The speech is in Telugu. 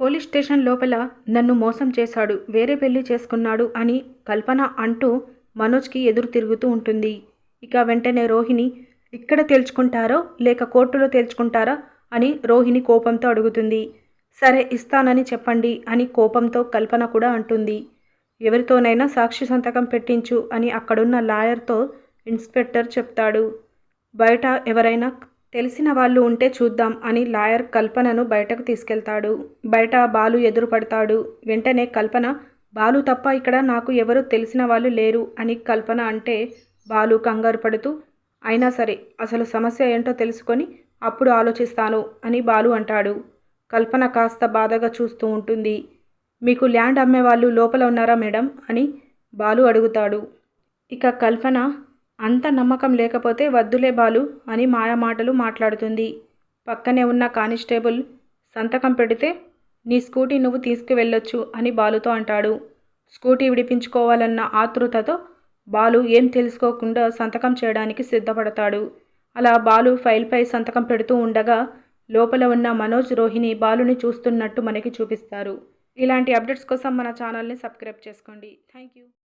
పోలీస్ స్టేషన్ లోపల నన్ను మోసం చేశాడు వేరే పెళ్ళి చేసుకున్నాడు అని కల్పన అంటూ మనోజ్కి ఎదురు తిరుగుతూ ఉంటుంది. ఇక వెంటనే రోహిణి ఇక్కడ తేల్చుకుంటారో లేక కోర్టులో తేల్చుకుంటారా? అని రోహిణి కోపంతో అడుగుతుంది. సరే ఇస్తానని చెప్పండి అని కోపంతో కల్పన కూడా అంటుంది. ఎవరితోనైనా సాక్షి సంతకం పెట్టించు అని అక్కడున్న లాయర్తో ఇన్స్పెక్టర్ చెప్తాడు. బయట ఎవరైనా తెలిసిన వాళ్ళు ఉంటే చూద్దాం అని లాయర్ కల్పనను బయటకు తీసుకెళ్తాడు. బయట బాలు ఎదురుపడతాడు వెంటనే కల్పన బాలు తప్ప ఇక్కడ నాకు ఎవరు తెలిసిన వాళ్ళు లేరు అని కల్పన అంటే బాలు కంగారు పడుతూ అయినా సరే అసలు సమస్య ఏంటో తెలుసుకొని అప్పుడు ఆలోచిస్తాను అని బాలు అంటాడు. కల్పన కాస్త బాధగా చూస్తూ ఉంటుంది. మీకు ల్యాండ్ అమ్మేవాళ్ళు లోపల ఉన్నారా మేడం? అని బాలు అడుగుతాడు. ఇక కల్పన అంత నమ్మకం లేకపోతే వద్దులే బాలు అని మాయమాటలు మాట్లాడుతుంది. పక్కనే ఉన్న కానిస్టేబుల్ సంతకం పెడితే నీ స్కూటీ నువ్వు తీసుకువెళ్ళొచ్చు అని బాలుతో అంటాడు. స్కూటీ విడిపించుకోవాలన్న ఆతృతతో బాలు ఏం తెలుసుకోకుండా సంతకం చేయడానికి సిద్ధపడతాడు. అలా బాలు ఫైల్పై సంతకం పెడుతూ ఉండగా లోపల ఉన్న మనోజ్ రోహిణి బాలుని చూస్తున్నట్టు మనకి చూపిస్తారు. ఇలాంటి అప్డేట్స్ కోసం మన ఛానల్ని సబ్స్క్రైబ్ చేసుకోండి. Thank you